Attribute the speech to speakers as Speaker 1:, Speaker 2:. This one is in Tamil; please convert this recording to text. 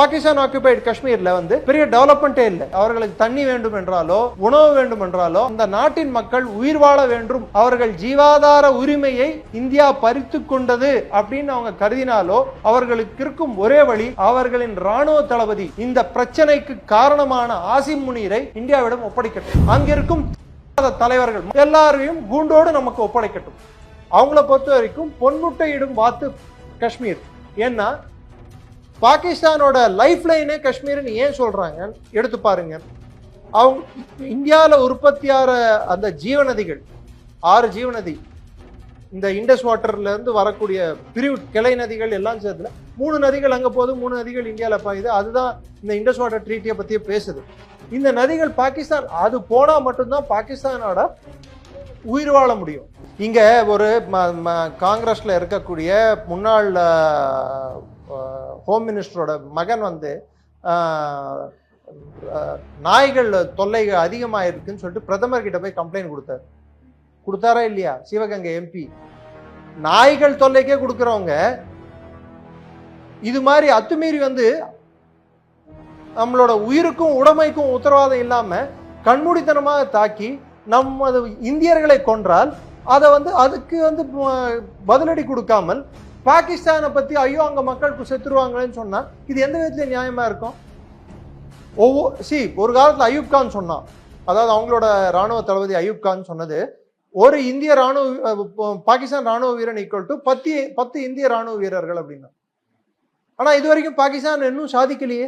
Speaker 1: பாகிஸ்தான் ஆக்குபைடு காஷ்மீர்ல வந்து பெரிய டெவலப்மெண்டே இல்லை. அவர்களுக்கு தண்ணி வேண்டும் என்றாலோ உணவு வேண்டும் என்றாலோ அந்த நாட்டின் மக்கள் உயிர் வாழ வேண்டும். அவர்கள் ஜீவாதார உரிமையை இந்தியா பறித்து கொண்டது அப்படின்னு அவங்க கருதினாலோ அவர்களுக்கு இருக்கும் ஒரே வழி அவர்களின் ராணுவ தளபதி இந்த பிரச்சனைக்கு காரணமான ஆசிம் முனீரை இந்தியாவிடம் ஒப்படைக்கட்டும். அங்கிருக்கும் தலைவர்கள் எல்லாரையும் கூண்டோடு நமக்கு ஒப்படைக்கட்டும். அவங்கள பொறுத்த வரைக்கும் பொன்முட்டையிடும் வாத்து காஷ்மீர். ஏன்னா பாகிஸ்தானோட லைஃப் லைனே காஷ்மீர்னு ஏன் சொல்கிறாங்க எடுத்து பாருங்க. அவங்க இந்தியாவில் உற்பத்தியார அந்த ஜீவநதிகள் ஆறு ஜீவநதி இந்த இண்டஸ் வாட்டர்லேருந்து வரக்கூடிய பிரிவு கிளை நதிகள் எல்லாம் சேர்த்துல மூணு நதிகள் அங்கே போகுது மூணு நதிகள் இந்தியாவில் பாயுது. அதுதான் இந்த இண்டஸ் வாட்டர் ட்ரீட்டியை பற்றியே பேசுது. இந்த நதிகள் பாகிஸ்தான் அது போனால் மட்டும்தான் பாகிஸ்தானோட உயிர் வாழ முடியும். இங்கே ஒரு ம- ம- இருக்கக்கூடிய முன்னாள் ஹோம் மினிஸ்டரோட மகன் வந்து நாய்கள் தொல்லை அதிகமாக இருக்குன்னு சொல்லிட்டு பிரதமர்கிட்ட போய் கம்ப்ளைண்ட் கொடுத்தாரு. கொடுத்தாரா இல்லையா? சிவகங்கை எம்பி நாய்கள் தொல்லைக்கே கொடுக்குறவங்க இது மாதிரி அத்துமீறி வந்து நம்மளோட உயிருக்கும் உடமைக்கும் உத்தரவாதம் இல்லாம கண்மூடித்தனமாக தாக்கி நம்ம இந்தியர்களை கொன்றால் அதை வந்து அதுக்கு வந்து பதிலடி கொடுக்காமல் பாகிஸ்தானை பத்தி ஐயோ அங்க மக்கள் செத்துருவாங்களேன்னு சொன்னா இது எந்த விதத்துல நியாயமா இருக்கும்? ஒவ்வொரு சி ஒரு காலத்துல அயூப் கான் சொன்னான். அதாவது அவங்களோட ராணுவ தளபதி அயூப் கான் சொன்னது ஒரு இந்திய ராணுவ பாகிஸ்தான் ராணுவ வீரன் ஈக்குவல் டு பத்து பத்து இந்திய ராணுவ வீரர்கள் அப்படின்னா. ஆனா இது வரைக்கும் பாகிஸ்தான் இன்னும் சாதிக்கலையே.